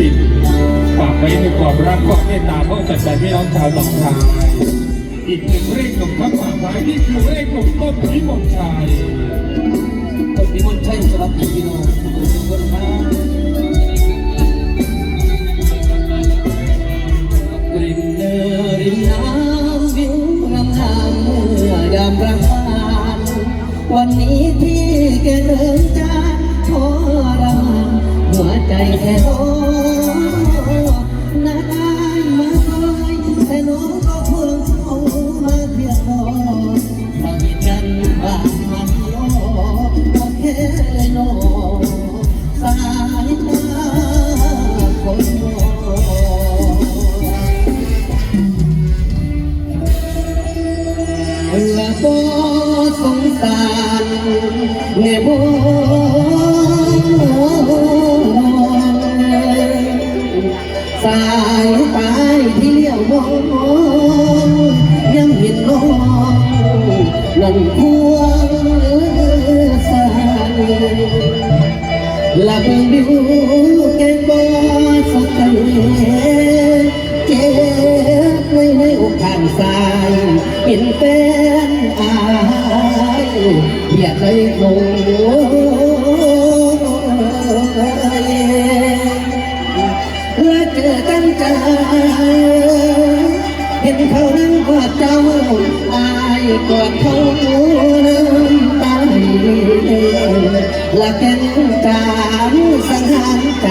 ดินฝากไว้ในความรักความเมตตาเพื่อจัดใจพี่น้องชาวหนองคายอีกหนึ่งเร่งหนุ่มข้างฝากไว้นี่คือเร่งหนุ่มต้นพิมลชัยคนพิมลชัยสวัสดีพี่น้องทุกคนนินริมน้ำวิวงามงามเมื่อยามกลางวันนี้ที่แกเดินจานทรมานหัวใจแค่โอ้น แน่บ่สายตาที่เลี้ยวมองยังเห็นน้องนั่นควงสายละเบิ่งดู กอดเขาลืมตาและกันการสังหารใจ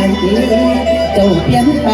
เจ้าเปลี่ยนไป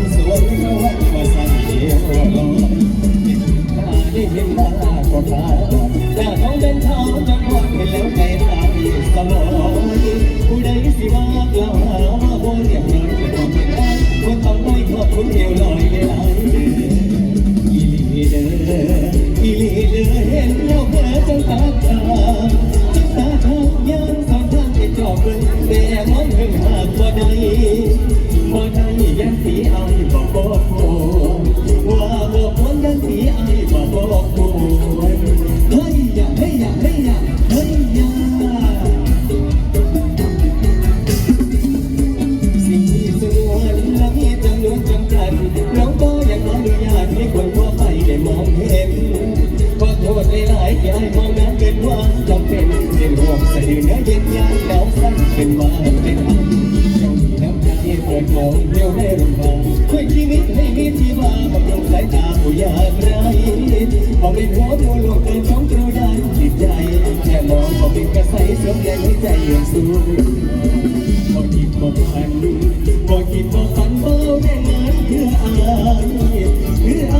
เป็นสวยไม่รู้ว่ามาใเดียวร้อาได้เห็นมาาก็พาอยากเขเป็นทองจังหวะเห็แล้วใจตายสมองผู้ใดสิมากล่วหาว่าบ่เรียบร้อยเป็ควเป็นได้นต้องไม่อบคุณเอวลอยเลยหลายเดืลีเดออีลีเดอเห็นแล้เพ้อจนตา กมองเดียวให้รุนแรงช่วยชีวิตให้มีที่มาบำรุงสายตาผู้ยากไร้มองในหัวดูโลกเป็นช่องกระดานจิตใจแค่มองมอเป็นกระใสสมแดงให้ใจเยือสูงพอคิดมองผ่นพอคิดมองฝันเบาแน่นานเพื่ออะไรเพื่ออาย